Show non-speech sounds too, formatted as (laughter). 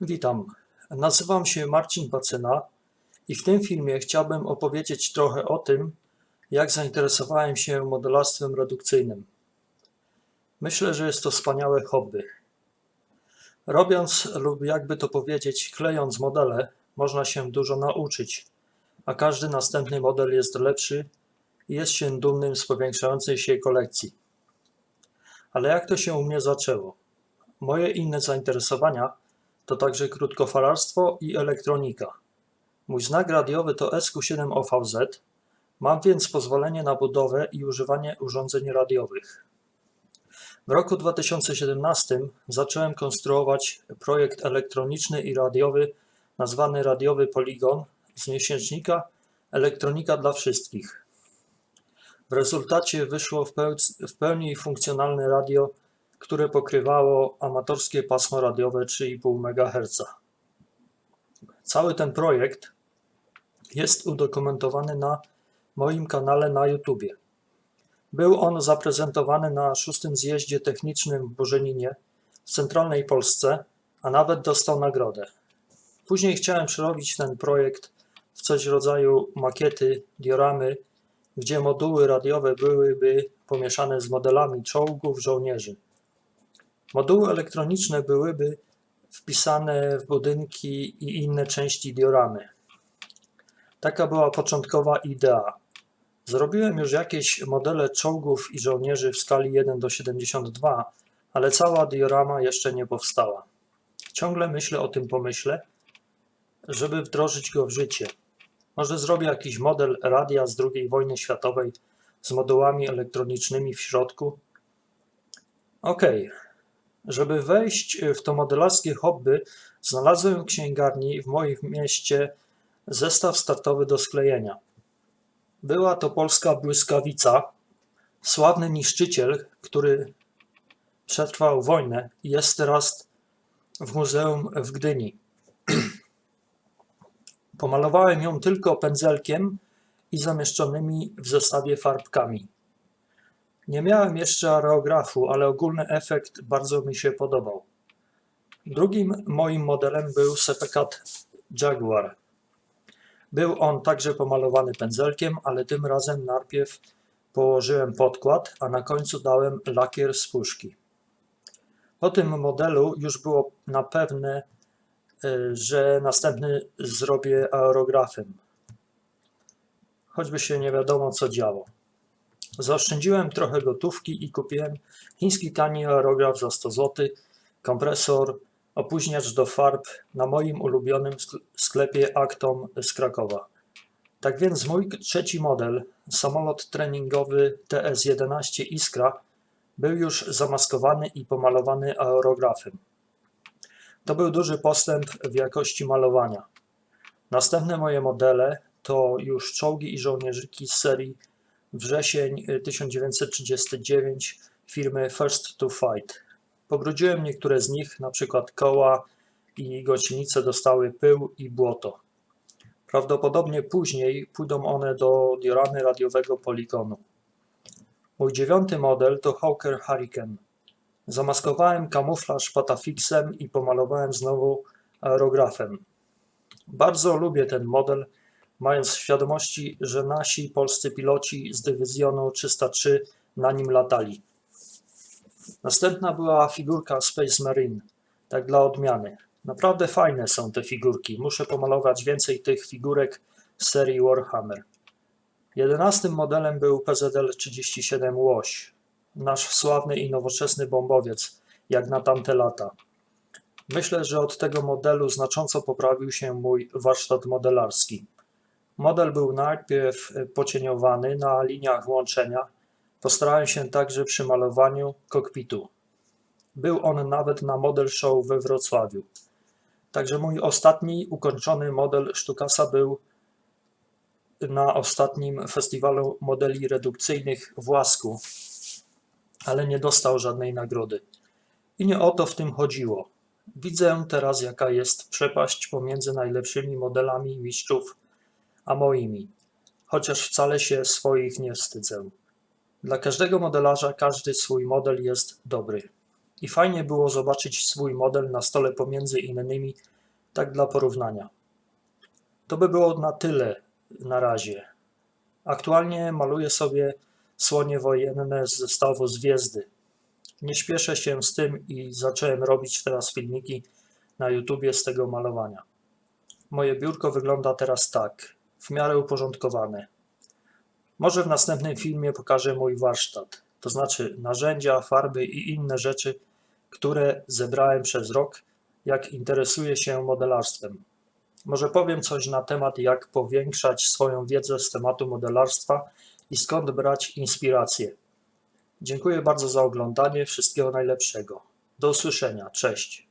Witam, nazywam się Marcin Pacyna i w tym filmie chciałbym opowiedzieć trochę o tym, jak zainteresowałem się modelarstwem redukcyjnym. Myślę, że jest to wspaniałe hobby. Robiąc lub jakby to powiedzieć, klejąc modele, można się dużo nauczyć, a każdy następny model jest lepszy i jest się dumnym z powiększającej się kolekcji. Ale jak to się u mnie zaczęło? Moje inne zainteresowania to także krótkofalarstwo i elektronika. Mój znak radiowy to SQ7OVZ, mam więc pozwolenie na budowę i używanie urządzeń radiowych. W roku 2017 zacząłem konstruować projekt elektroniczny i radiowy nazwany Radiowy Poligon z miesięcznika Elektronika dla Wszystkich. W rezultacie wyszło w peł- w pełni funkcjonalne radio, które pokrywało amatorskie pasmo radiowe 3,5 MHz. Cały ten projekt jest udokumentowany na moim kanale na YouTube. Był on zaprezentowany na szóstym zjeździe technicznym w Bożeninie w centralnej Polsce, a nawet dostał nagrodę. Później chciałem przerobić ten projekt w coś rodzaju makiety, dioramy, gdzie moduły radiowe byłyby pomieszane z modelami czołgów żołnierzy. Moduły elektroniczne byłyby wpisane w budynki i inne części dioramy. Taka była początkowa idea. Zrobiłem już jakieś modele czołgów i żołnierzy w skali 1 do 72, ale cała diorama jeszcze nie powstała. Ciągle myślę o tym pomyśle, żeby wdrożyć go w życie. Może zrobię jakiś model radia z II wojny światowej z modułami elektronicznymi w środku. Okej, żeby wejść w to modelarskie hobby, znalazłem w księgarni w moim mieście zestaw startowy do sklejenia. Była to polska błyskawica, sławny niszczyciel, który przetrwał wojnę i jest teraz w muzeum w Gdyni. (clears throat) Pomalowałem ją tylko pędzelkiem i zamieszczonymi w zestawie farbkami. Nie miałem jeszcze aerografu, ale ogólny efekt bardzo mi się podobał. Drugim moim modelem był Sepekat Jaguar. Był on także pomalowany pędzelkiem, ale tym razem najpierw położyłem podkład, a na końcu dałem lakier z puszki. Po tym modelu już było na pewne, y, że następny zrobię aerografem. Choćby się nie wiadomo co działo. Zaoszczędziłem trochę gotówki i kupiłem chiński tani aerograf za 100 zł, kompresor, opóźniacz do farb na moim ulubionym sk- sklepie Actom z Krakowa. Tak więc mój trzeci model, samolot treningowy TS-11 Iskra, był już zamaskowany i pomalowany aerografem. To był duży postęp w jakości malowania. Następne moje modele to już czołgi i żołnierzyki z serii wrzesień 1939 firmy First to Fight. Pobrudziłem niektóre z nich, na przykład koła i gąsienice dostały pył i błoto. Prawdopodobnie później pójdą one do dioramy radiowego poligonu. Mój dziewiąty model to Hawker Hurricane. Zamaskowałem kamuflaż patafixem i pomalowałem znowu aerografem. Bardzo lubię ten model, mając w świadomości, że nasi polscy piloci z dywizjonu 303 na nim latali. Następna była figurka Space Marine, tak dla odmiany. Naprawdę fajne są te figurki. Muszę pomalować więcej tych figurek z serii Warhammer. Jedenastym modelem był PZL-37 Łoś, nasz sławny i nowoczesny bombowiec, jak na tamte lata. Myślę, że od tego modelu znacząco poprawił się mój warsztat modelarski. Model był najpierw e, pocieniowany na liniach łączenia. Postarałem się także przy malowaniu kokpitu. Był on nawet na model show we Wrocławiu. Także mój ostatni ukończony model Sztukasa był na ostatnim festiwalu modeli redukcyjnych w Łasku, ale nie dostał żadnej nagrody. I nie o to w tym chodziło. Widzę teraz, jaka jest przepaść pomiędzy najlepszymi modelami mistrzów a moimi, chociaż wcale się swoich nie wstydzę. Dla każdego modelarza każdy swój model jest dobry. i fajnie było zobaczyć swój model na stole pomiędzy innymi, tak dla porównania. To by było na tyle na razie. Aktualnie maluję sobie słonie wojenne z zestawu Zwiezdy. Nie śpieszę się z tym i zacząłem robić teraz filmiki na YouTubie z tego malowania. Moje biurko wygląda teraz tak, w miarę uporządkowane. Może w następnym filmie pokażę mój warsztat, to znaczy narzędzia, farby i inne rzeczy, które zebrałem przez rok, jak interesuję się modelarstwem. Może powiem coś na temat, jak powiększać swoją wiedzę z tematu modelarstwa i skąd brać inspirację. Dziękuję bardzo za oglądanie. Wszystkiego najlepszego. Do usłyszenia. Cześć.